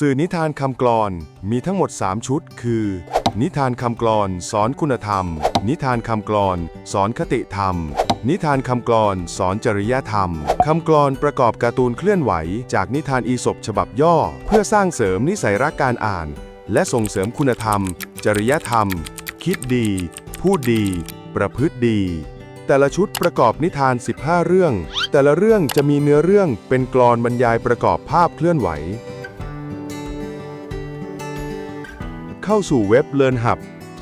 สื่อนิทานคำกลอนมีทั้งหมด 3 ชุด คือ นิทานคำกลอนสอนคุณธรรม นิทานคำกลอนสอนคติธรรม นิทานคำกลอนสอนจริยธรรม คำกลอนประกอบการ์ตูนเคลื่อนไหว จากนิทานอีสบฉบับย่อ เพื่อสร้างเสริมนิสัยรักการอ่าน และส่งเสริมคุณธรรม จริยธรรม คิดดี พูดดี ประพฤติดีแต่ละชุดประกอบนิทาน 15 เรื่อง แต่ละเรื่องจะมีเนื้อเรื่องเป็นกลอนบรรยายประกอบภาพเคลื่อนไหว เข้าสู่เว็บ Learn Hub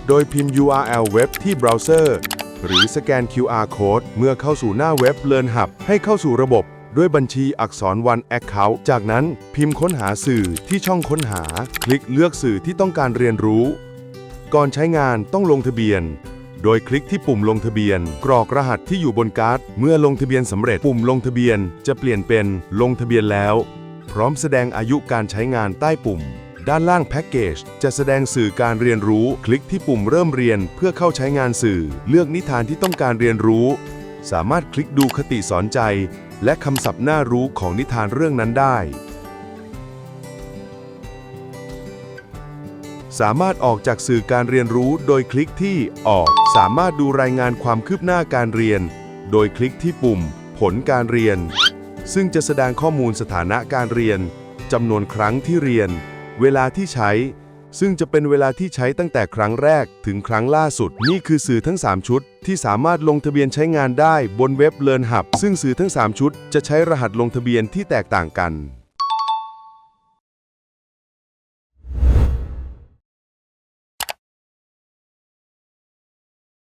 โดยพิมพ์ URL เว็บที่เบราว์เซอร์ หรือสแกน QR Code เมื่อเข้าสู่หน้าเว็บ Learn Hub ให้เข้าสู่ระบบด้วยบัญชีอักษร One Account จากนั้นพิมพ์ค้นหาสื่อที่ช่องค้นหา คลิกเลือกสื่อที่ต้องการเรียนรู้ ก่อนใช้งานต้องลงทะเบียน โดยคลิกที่ปุ่มลงทะเบียน กรอกรหัสที่อยู่บนการ์ด เมื่อลงทะเบียนสำเร็จปุ่มลงทะเบียนจะเปลี่ยนเป็นลงทะเบียนแล้ว พร้อมแสดงอายุการใช้งานใต้ปุ่ม ด้านล่างแพ็กเกจจะแสดงสื่อการเรียนรู้ คลิกที่ปุ่มเริ่มเรียนเพื่อเข้าใช้งานสื่อ เลือกนิทานที่ต้องการเรียนรู้ สามารถคลิกดูคติสอนใจ และคำศัพท์น่ารู้ของนิทานเรื่องนั้นได้ สามารถออกจากสื่อการเรียนรู้โดยคลิกที่ออก สามารถดูรายงานความคืบหน้าการเรียน โดยคลิกที่ปุ่ม ผลการเรียน ซึ่งจะแสดงข้อมูลสถานะการเรียนจำนวนครั้งที่เรียน เวลาที่ใช้ ซึ่งจะเป็นเวลาที่ใช้ตั้งแต่ครั้งแรกถึงครั้งล่าสุด นี่คือสื่อทั้ง 3 ชุด ที่สามารถลงทะเบียนใช้งานได้บนเว็บ Learn Hub ซึ่งสื่อทั้ง 3 ชุด จะใช้รหัสลงทะเบียนที่แตกต่างกัน